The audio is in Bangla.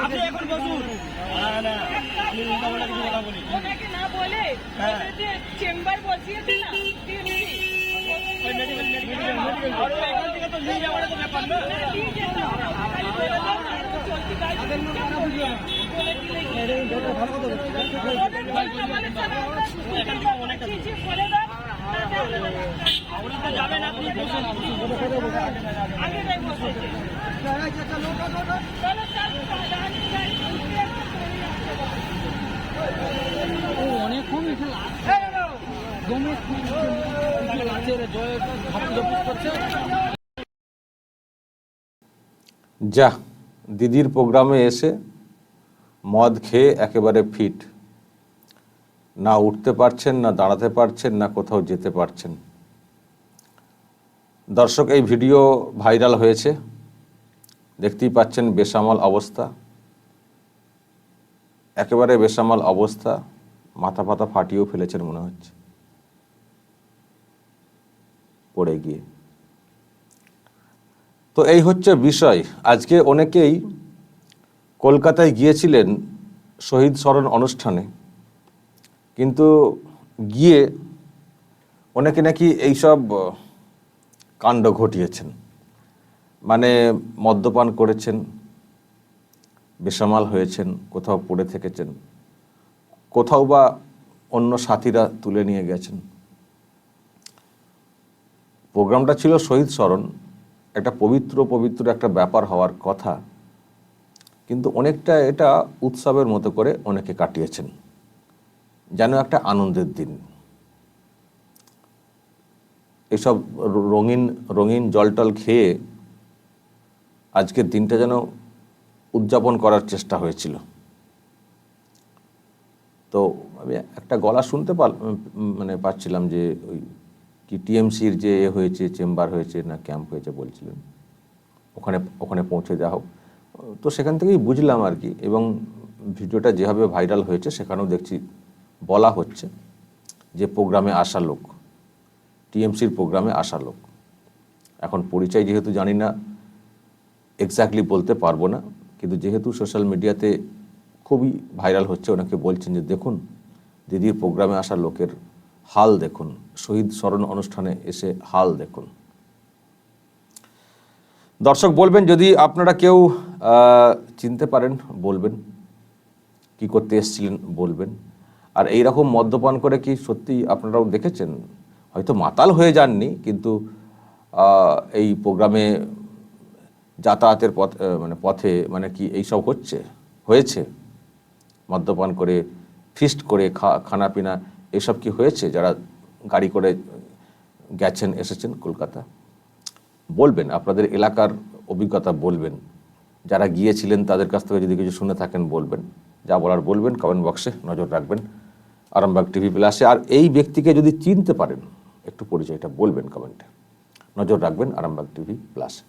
আপনি এখন বসুন। না না আমি উল্টাপাল্টা কিছু কথা বলি ওনাকে না বলে। বলবে যে চেম্বার বসিয়েছে না মেডিকেল মেডিকেল মেডিকেল আর এখান থেকে তো নিয়ে যাওয়ার তো ব্যাপার না। দিয়ে যেত। খালি বলে দাও চলতি গাড়ি বলে দিলে কি? আমাদের বলে দাও, জানলে না। আপনি তো যাবেন আপনি আগে যাই বসেছে। যা, দিদির প্রোগ্রামে এসে মদ খেয়ে একেবারে ফিট। না উঠতে পারছেন, না দাঁড়াতে পারছেন, না কোথাও যেতে পারছেন। দর্শক, এই ভিডিও ভাইরাল হয়েছে। দেখতেই পাচ্ছেন বেসামাল অবস্থা। একেবারে বেসামাল অবস্থা, মাথা ফাতা ফাটিয়েও ফেলেছেন মনে হচ্ছে। পড়ে গিয়ে। তো এই হচ্ছে বিষয়। আজকে অনেকেই কলকাতায় গিয়েছিলেন শহীদ স্মরণ অনুষ্ঠানে। কিন্তু গিয়ে অনেকে নাকি এইসব কাণ্ড ঘটিয়েছেন। মানে মদ্যপান করেছেন, বেসামাল হয়েছেন, কোথাও পড়ে থেকেছেন, কোথাও বা অন্য সাথীরা তুলে নিয়ে গেছেন। প্রোগ্রামটা ছিল শহীদ স্মরণ, একটা পবিত্র পবিত্র একটা ব্যাপার হওয়ার কথা, কিন্তু অনেকটা এটা উৎসবের মতো করে অনেকে কাটিয়েছেন, যেন একটা আনন্দের দিন। এসব রঙিন রঙিন জলটল খেয়ে আজকের দিনটা যেন উদযাপন করার চেষ্টা হয়েছিল। তো আমি একটা গলা শুনতে পার মানে পাচ্ছিলাম যে ওই কি টিএমসির যে এ হয়েছে, চেম্বার হয়েছে না ক্যাম্প হয়েছে বলছিলেন। ওখানে ওখানে পৌঁছে দেওয়া হোক। তো সেখান থেকেই বুঝলাম আর কি এবং ভিডিওটা যেভাবে ভাইরাল হয়েছে সেখানেও দেখছি, বলা হচ্ছে যে প্রোগ্রামে আসা লোক, টিএমসির প্রোগ্রামে আসা লোক। এখন পরিচয় যেহেতু জানি না এক্স্যাক্টলি বলতে পারব না। কিন্তু যেহেতু সোশ্যাল মিডিয়াতে খুবই ভাইরাল হচ্ছে ওনাকে বলছেন যে, দেখুন, দিদির প্রোগ্রামে আসা লোকের হাল দেখুন, শহীদ স্মরণ অনুষ্ঠানে এসে হাল দেখুন। দর্শক, বলবেন, যদি আপনারা কেউ চিনতে পারেন, বলবেন। কি করতে এসেছিলেন, বলবেন। আর এই রকম মদ্যপান করে কি সত্যি আপনারাও দেখেছেন? হয়তো মাতাল হয়ে যাননি, কিন্তু এই প্রোগ্রামে যাতায়াতের পথ মানে পথে মানে কি এইসব হচ্ছে? হয়েছে? মদ্যপান করে, ফিস্ট করে, খা, খানাপিনা, এসব কি হয়েছে? যারা গাড়ি করে গেছেন, এসেছেন কলকাতা? বলবেন, আপনাদের এলাকার অভিজ্ঞতা বলবেন। যারা গিয়েছিলেন তাদের কাছ থেকে যদি কিছু শুনে থাকেন, বলবেন। যা বলার বলবেন কমেন্ট বক্সে নজর রাখবেন। আরামবাগ টিভি প্লাসে আর এই ব্যক্তিকে যদি চিনতে পারেন, একটু পরিচয়টা বলবেন কমেন্টে নজর রাখবেন আরামবাগ টিভি প্লাসে